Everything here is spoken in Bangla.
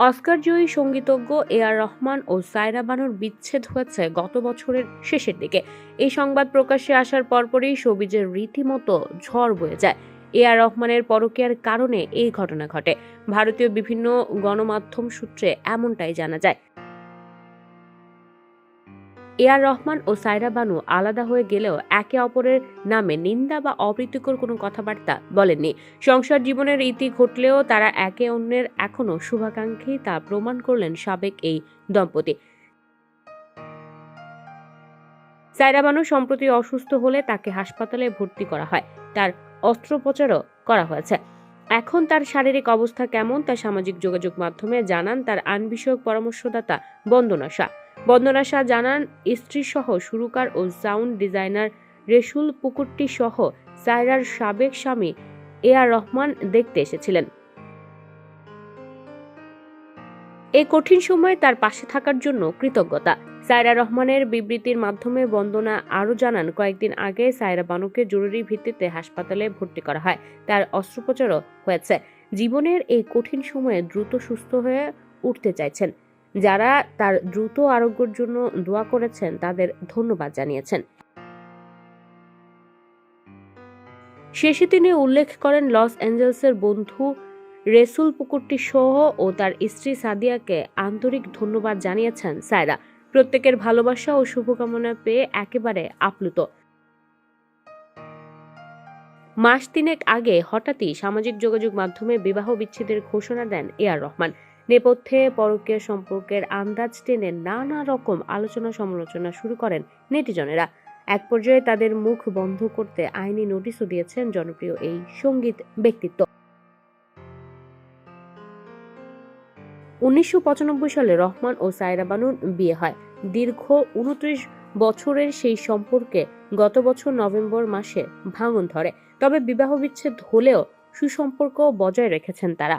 অস্কার জয়ী সঙ্গীতজ্ঞ এ আর রহমান ও সায়রা বানুর বিচ্ছেদ হয়েছে গত বছরের শেষের দিকে। এই সংবাদ প্রকাশ্যে আসার পরপরই সবিজের রীতিমতো ঝড় বয়ে যায়। এ আর রহমানের পরকীয়ার কারণে এই ঘটনা ঘটে। ভারতীয় বিভিন্ন গণমাধ্যম সূত্রে এমনটাই জানা যায়। এ আর রহমান ও সায়রা বানু আলাদা হয়ে গেলেও একে অপরের নামে নিন্দা বা অপ্রীতিকর কোনো কথাবার্তা বলেননি। সংসার জীবনের ইতি ঘটলেও তারা একে অন্যের এখনও শুভাকাঙ্ক্ষী তা প্রমাণ করলেন সাবেক এই দম্পতি। সায়রা বানু সম্প্রতি অসুস্থ হলে তাকে হাসপাতালে ভর্তি করা হয়। তার অস্ত্রোপচারও করা হয়েছে। এখন তার শারীরিক অবস্থা কেমন তা সামাজিক যোগাযোগ মাধ্যমে জানান তার আইন বিষয়ক পরামর্শদাতা বন্দনা শাহ। বন্দনা শাহ জানান স্ত্রী সহ সুরকার ও সাউন্ড ডিজাইনার রেশুল পুকুরটি সহ সায়রার সাবেক স্বামী এ আর রহমান দেখতে এসেছিলেন। এই কঠিন সময়ে তার পাশে থাকার জন্য কৃতজ্ঞতা। সায়রা রহমানের বিবৃতির মাধ্যমে বন্দনা আরও জানান, কয়েকদিন আগে সায়রা বানুকে জরুরি ভিত্তিতে হাসপাতালে ভর্তি করা হয়। তার অস্ত্রোপচারও হয়েছে। জীবনের এই কঠিন সময়ে দ্রুত সুস্থ হয়ে উঠতে চাইছেন। যারা তার দ্রুত আরোগ্যের জন্য দোয়া করেছেন, তাদের ধন্যবাদ জানিয়েছেন। শেষে তিনি উল্লেখ করেন, লস অ্যাঞ্জেলসের বন্ধু রেসুল পুকুরটি সহ ও তার স্ত্রী সাদিয়াকে আন্তরিক ধন্যবাদ জানিয়েছেন সায়রা। প্রত্যেকের ভালোবাসা ও শুভকামনা পেয়ে একেবারে আপ্লুত। মাস তিনেক আগে হঠাৎই সামাজিক যোগাযোগ মাধ্যমে বিবাহ বিচ্ছেদের ঘোষণা দেন এ আর রহমান। নেপথ্যে পরকীয় সম্পর্কের আন্দাজ টেনে নানা রকম আলোচনা সমালোচনা শুরু করেন নেটিজনেরা। এক পর্যায়ে তাদের মুখ বন্ধ করতে আইনি নোটিশও দিয়েছেন জনপ্রিয় এই সংগীত ব্যক্তিত্ব। উনিশশো পঁচানব্বই সালে রহমান ও সায়রা বানুর বিয়ে হয়। দীর্ঘ উনত্রিশ বছরের সেই সম্পর্কে গত বছর নভেম্বর মাসে ভাঙন ধরে। তবে বিবাহ বিচ্ছেদ হলেও সুসম্পর্ক বজায় রেখেছেন তারা।